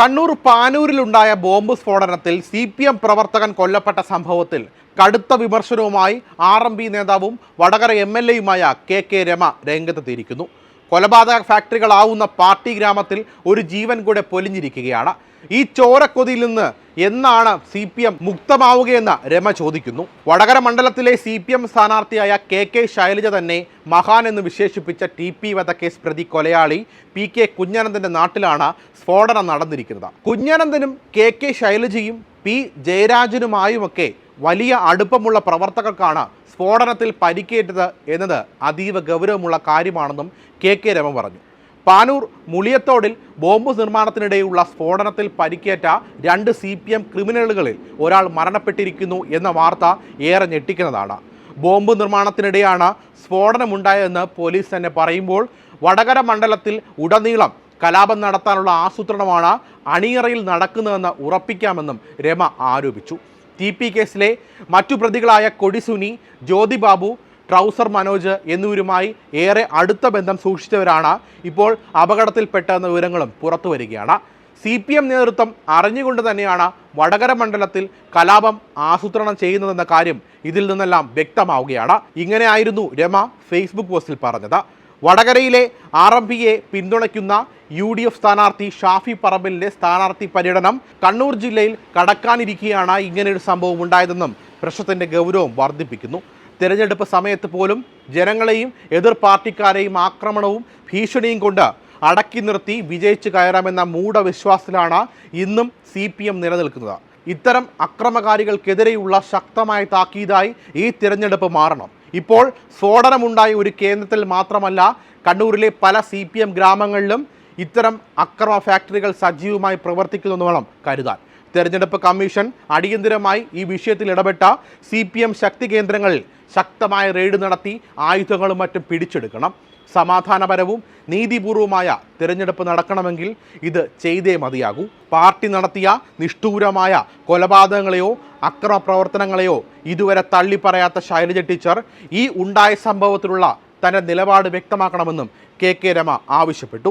കണ്ണൂർ പാനൂരിലുണ്ടായ ബോംബ് സ്ഫോടനത്തിൽ C P M പ്രവർത്തകൻ കൊല്ലപ്പെട്ട സംഭവത്തിൽ കടുത്ത വിമർശനവുമായി ആർ എം പി നേതാവും വടകര എം എൽ എയുമായ കെ കെ രമ രംഗത്തെത്തിയിരിക്കുന്നു. കൊലപാതക ഫാക്ടറികളാവുന്ന പാർട്ടി ഗ്രാമത്തിൽ ഒരു ജീവൻ കൂടെ പൊലിഞ്ഞിരിക്കുകയാണ്. ഈ ചോരക്കൊതിയിൽ നിന്ന് എന്നാണ് സി പി എം മുക്തമാവുകയെന്ന് രമ ചോദിക്കുന്നു. വടകര മണ്ഡലത്തിലെ സി പി എം സ്ഥാനാർത്ഥിയായ കെ കെ ശൈലജ തന്നെ മഹാൻ എന്ന് വിശേഷിപ്പിച്ച ടി പി വധക്കേസ് പ്രതി കൊലയാളി പി കെ കുഞ്ഞനന്ദന്റെ നാട്ടിലാണ് സ്ഫോടനം നടന്നിരിക്കുന്നത്. കുഞ്ഞനന്ദനും കെ കെ ശൈലജയും പി ജയരാജനുമായുമൊക്കെ വലിയ അടുപ്പമുള്ള പ്രവർത്തകർക്കാണ് സ്ഫോടനത്തിൽ പരിക്കേറ്റത് എന്നത് അതീവ ഗൗരവമുള്ള കാര്യമാണെന്നും കെ കെ രമ പറഞ്ഞു. പാനൂർ മുളിയത്തോടിൽ ബോംബ് നിർമ്മാണത്തിനിടെയുള്ള സ്ഫോടനത്തിൽ പരിക്കേറ്റ രണ്ട് സി പി എം ക്രിമിനലുകളിൽ ഒരാൾ മരണപ്പെട്ടിരിക്കുന്നു എന്ന വാർത്ത ഏറെ ഞെട്ടിക്കുന്നതാണ്. ബോംബ് നിർമ്മാണത്തിനിടെയാണ് സ്ഫോടനമുണ്ടായതെന്ന് പോലീസ് തന്നെ പറയുമ്പോൾ വടകര മണ്ഡലത്തിൽ ഉടനീളം കലാപം നടത്താനുള്ള ആസൂത്രണമാണ് അണിയറയിൽ നടക്കുന്നതെന്ന് ഉറപ്പിക്കാമെന്നും രമ ആരോപിച്ചു. ടി പി കേസിലെ മറ്റു പ്രതികളായ കൊടിസുനി ജ്യോതിബാബു ട്രൗസർ മനോജ് എന്നിവരുമായി ഏറെ അടുത്ത ബന്ധം സൂക്ഷിച്ചവരാണ് ഇപ്പോൾ അപകടത്തിൽപ്പെട്ടെന്ന വിവരങ്ങളും പുറത്തു വരികയാണ്. സി പി എം നേതൃത്വം അറിഞ്ഞുകൊണ്ട് തന്നെയാണ് വടകര മണ്ഡലത്തിൽ കലാപം ആസൂത്രണം ചെയ്യുന്നതെന്ന കാര്യം ഇതിൽ നിന്നെല്ലാം വ്യക്തമാവുകയാണ്. ഇങ്ങനെയായിരുന്നു രമ ഫേസ്ബുക്ക് പോസ്റ്റിൽ പറഞ്ഞത്. വടകരയിലെ ആർ എം പിയെ പിന്തുണയ്ക്കുന്ന യു ഡി എഫ് സ്ഥാനാർത്ഥി ഷാഫി പറമ്പിലിന്റെ സ്ഥാനാർത്ഥി പര്യടനം കണ്ണൂർ ജില്ലയിൽ കടക്കാനിരിക്കെയാണ് ഇങ്ങനെയൊരു സംഭവം ഉണ്ടായതെന്നും പ്രശ്നത്തിന്റെ ഗൗരവം വർദ്ധിപ്പിക്കുന്നു. തിരഞ്ഞെടുപ്പ് സമയത്ത് പോലും ജനങ്ങളെയും എതിർ പാർട്ടിക്കാരെയും ആക്രമണവും ഭീഷണിയും കൊണ്ട് അടക്കി നിർത്തി വിജയിച്ചു കയറാമെന്ന മൂഢവിശ്വാസത്തിലാണ് ഇന്നും സി പി എം നിലനിൽക്കുന്നത്. ഇത്തരം അക്രമകാരികൾക്കെതിരെയുള്ള ശക്തമായ താക്കീതായി ഈ തിരഞ്ഞെടുപ്പ് മാറണം. ഇപ്പോൾ സ്ഫോടനമുണ്ടായ ഒരു കേന്ദ്രത്തിൽ മാത്രമല്ല കണ്ണൂരിലെ പല സി പി എം ഗ്രാമങ്ങളിലും ഇത്തരം അക്രമ ഫാക്ടറികൾ സജീവമായി പ്രവർത്തിക്കുന്നു വേണം കരുതാൻ. തെരഞ്ഞെടുപ്പ് കമ്മീഷൻ അടിയന്തിരമായി ഈ വിഷയത്തിൽ ഇടപെട്ട സി പി എം ശക്തി കേന്ദ്രങ്ങളിൽ ശക്തമായ റെയ്ഡ് നടത്തി ആയുധങ്ങളും മറ്റും പിടിച്ചെടുക്കണം. സമാധാനപരവും നീതിപൂർവമായ തിരഞ്ഞെടുപ്പ് നടക്കണമെങ്കിൽ ഇത് ചെയ്തേ മതിയാകൂ. പാർട്ടി നടത്തിയ നിഷ്ഠൂരമായ കൊലപാതകങ്ങളെയോ അക്രമ പ്രവർത്തനങ്ങളെയോ ഇതുവരെ തള്ളിപ്പറയാത്ത ശൈലജ ടീച്ചർ ഈ ഉണ്ടായ സംഭവത്തിലുള്ള തന്റെ നിലപാട് വ്യക്തമാക്കണമെന്നും കെ കെ രമ ആവശ്യപ്പെട്ടു.